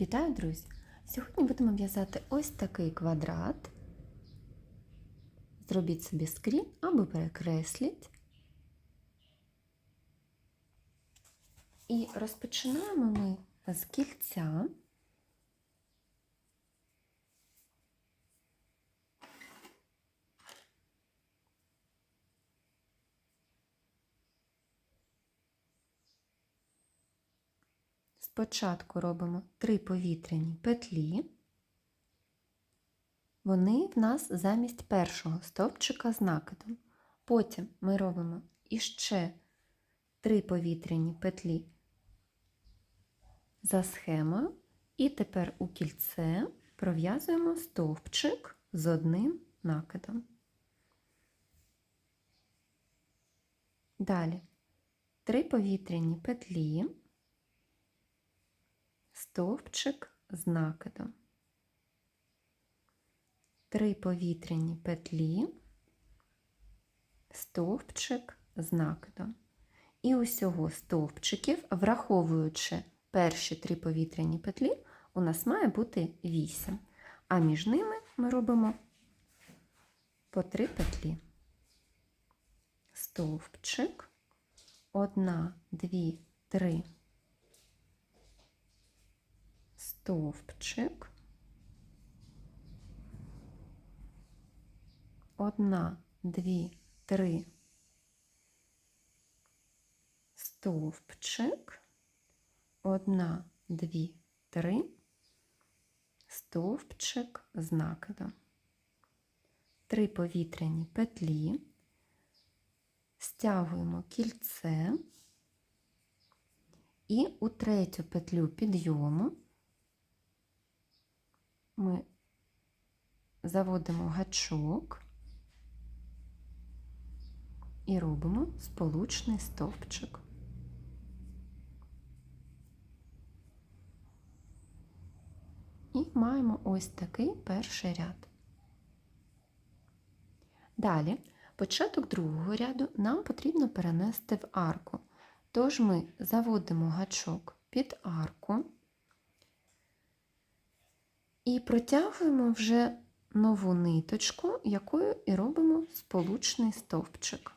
Вітаю, друзі! Сьогодні будемо в'язати ось такий квадрат. Зробіть собі скрін або перекресліть. І розпочинаємо ми з кільця. Спочатку робимо три повітряні петлі. Вони в нас замість першого стовпчика з накидом. Потім ми робимо іще три повітряні петлі за схемою, і тепер у кільце пров'язуємо стовпчик з одним накидом. Далі три повітряні петлі стовпчик з накидом, три повітряні петлі, стовпчик з накидом. І усього стовпчиків, враховуючи перші три повітряні петлі, у нас має бути 8. А між ними ми робимо по три петлі. Стовпчик, одна, дві, три стовпчик, одна, дві, три, стовпчик, одна, дві, три, стовпчик з накидом, три повітряні петлі, стягуємо кільце. І у третю петлю підйому ми заводимо гачок і робимо сполучний стовпчик. І маємо ось такий перший ряд. Далі, початок другого ряду нам потрібно перенести в арку. Тож ми заводимо гачок під арку. І протягуємо вже нову ниточку, якою і робимо сполучний стовпчик.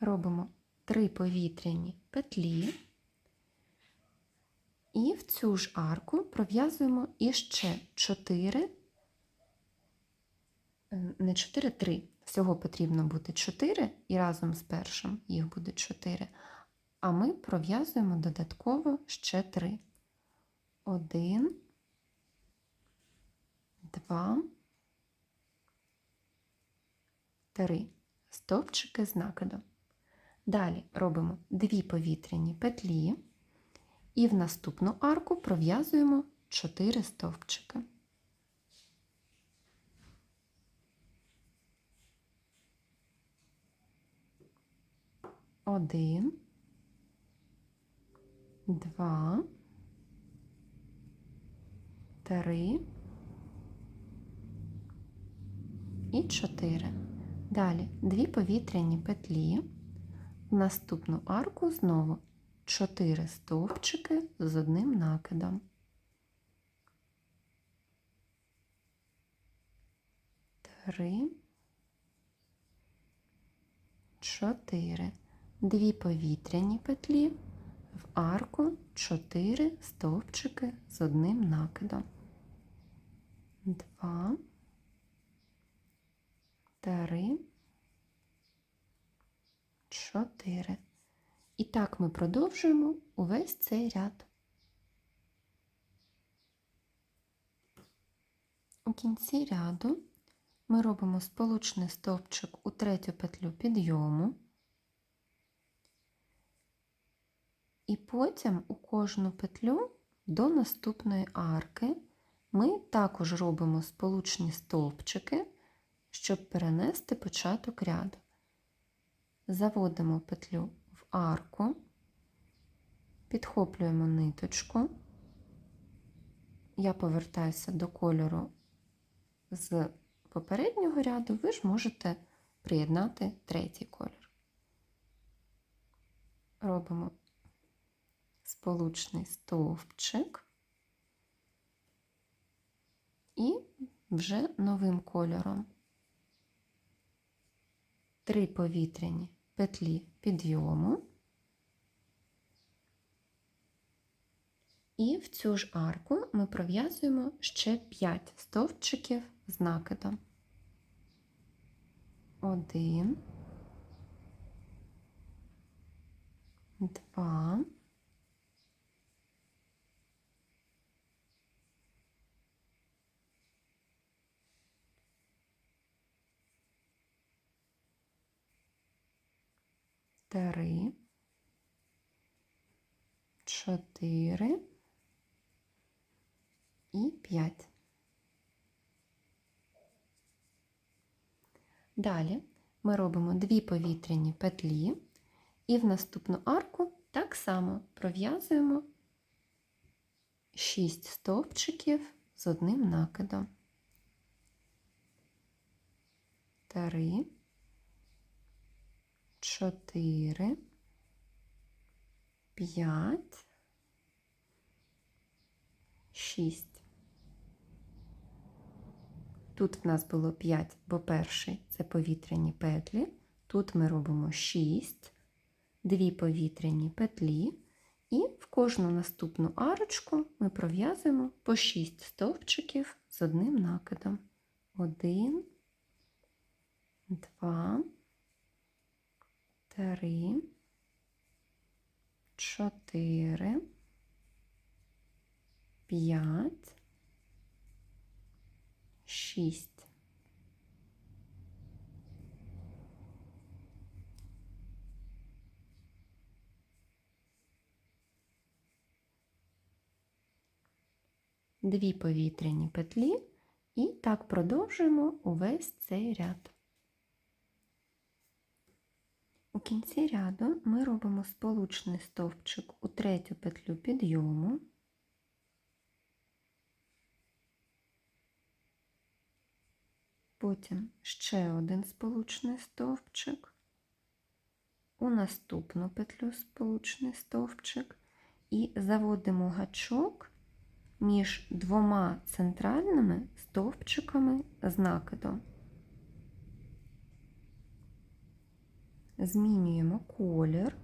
Робимо три повітряні петлі і в цю ж арку пров'язуємо іще 4, не 4, 3. Всього потрібно буде 4, і разом з першим їх буде 4 а ми пров'язуємо додатково ще три. Один, два, три. Стовпчики з накидом. Далі робимо дві повітряні петлі і в наступну арку пров'язуємо 4 стовпчики. Один, два, три. І чотири. Далі дві повітряні петлі, в наступну арку знову чотири стовпчики з одним накидом. Три, чотири, дві повітряні петлі в арку 4 стовпчики з одним накидом. 2, 3, 4. І так ми продовжуємо увесь цей ряд. У кінці ряду ми робимо сполучний стовпчик у третю петлю підйому. І потім у кожну петлю до наступної арки ми також робимо сполучні стовпчики, щоб перенести початок ряду. Заводимо петлю в арку, підхоплюємо ниточку. Я повертаюся до кольору з попереднього ряду, ви ж можете приєднати третій. Робимо робимо сполучний стовпчик і вже новим кольором три повітряні петлі підйому. І в цю ж арку ми пров'язуємо ще 5 стовпчиків з накидом. Один, два, три, чотири і п'ять. Далі ми робимо дві повітряні петлі і в наступну арку так само пров'язуємо 6 стовпчиків з одним накидом. Три, чотири, п'ять, шість. Тут в нас було 5, бо перший це повітряні петлі. Тут ми робимо 6, дві повітряні петлі, і в кожну наступну арочку ми пров'язуємо по 6 стовпчиків з одним накидом. 1, 2, 3, 4, 5, 6. Дві повітряні петлі і так продовжуємо увесь цей ряд. У кінці ряду ми робимо сполучний стовпчик у третю петлю підйому. Потім ще один сполучний стовпчик, у наступну петлю сполучний стовпчик і заводимо гачок між двома центральними стовпчиками з накидом. Змінюємо колір,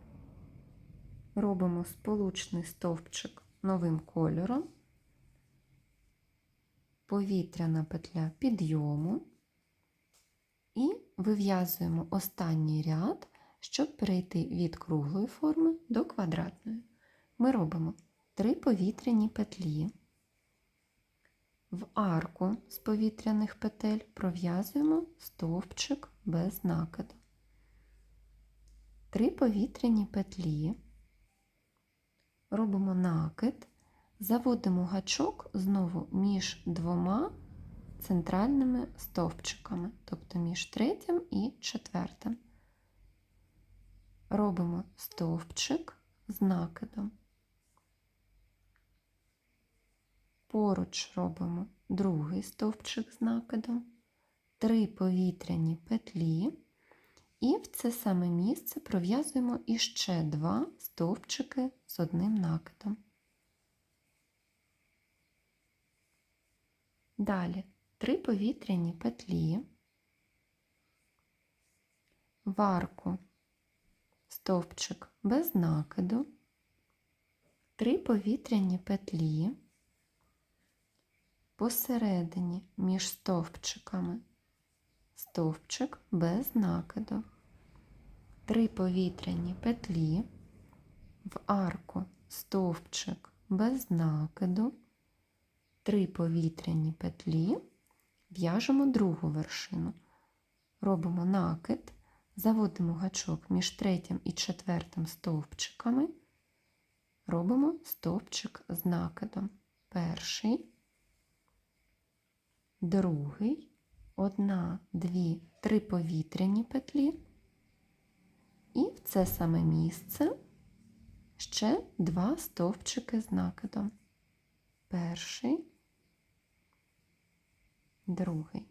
робимо сполучний стовпчик новим кольором, повітряна петля підйому і вив'язуємо останній ряд, щоб перейти від круглої форми до квадратної. Ми робимо три повітряні петлі. В арку з повітряних петель пров'язуємо стовпчик без накиду. Три повітряні петлі, робимо накид, заводимо гачок знову між двома центральними стовпчиками, тобто між третім і четвертим. Робимо стовпчик з накидом. Поруч робимо другий стовпчик з накидом, три повітряні петлі, і в це саме місце пров'язуємо іще два стовпчики з одним накидом. Далі три повітряні петлі, в арку стовпчик без накиду, три повітряні петлі, посередині між стовпчиками, стовпчик без накиду, три повітряні петлі, в арку стовпчик без накиду, три повітряні петлі. В'яжемо другу вершину. Робимо накид, заводимо гачок між третім і четвертим стовпчиками, робимо стовпчик з накидом. Перший, другий, одна, дві, три повітряні петлі. І в це саме місце ще два стовпчики з накидом. Перший, другий.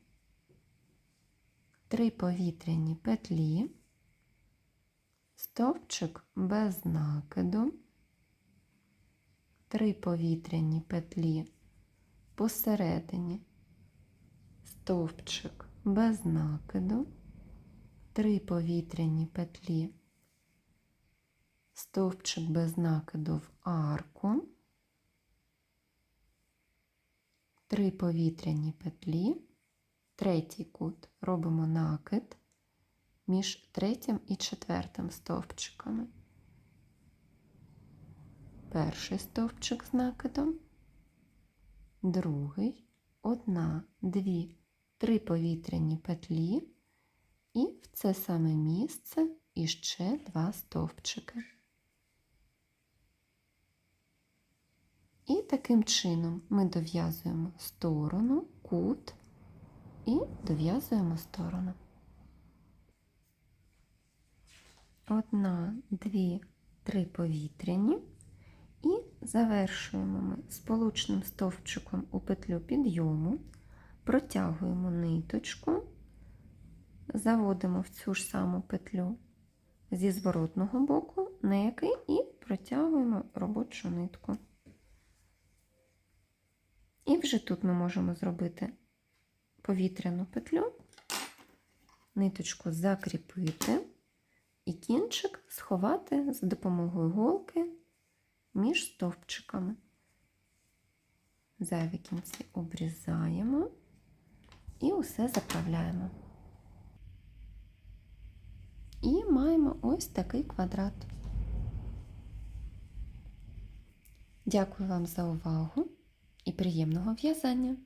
Три повітряні петлі, стовпчик без накиду, три повітряні петлі посередині, стовпчик без накиду, три повітряні петлі, стовпчик без накиду в арку, три повітряні петлі, третій кут робимо накид між третім і четвертим стовпчиками. Перший стовпчик з накидом, другий, одна, дві, три повітряні петлі, і в це саме місце іще два стовпчики. І таким чином ми дов'язуємо сторону, кут і дов'язуємо сторону. Одна, дві, три повітряні. І завершуємо ми сполучним стовпчиком у петлю підйому, протягуємо ниточку, заводимо в цю ж саму петлю зі зворотного боку, на який і протягуємо робочу нитку. І вже тут ми можемо зробити повітряну петлю, ниточку закріпити і кінчик сховати за допомогою голки між стовпчиками. Зайві кінці обрізаємо і усе заправляємо. І маємо ось такий квадрат. Дякую вам за увагу і приємного в'язання!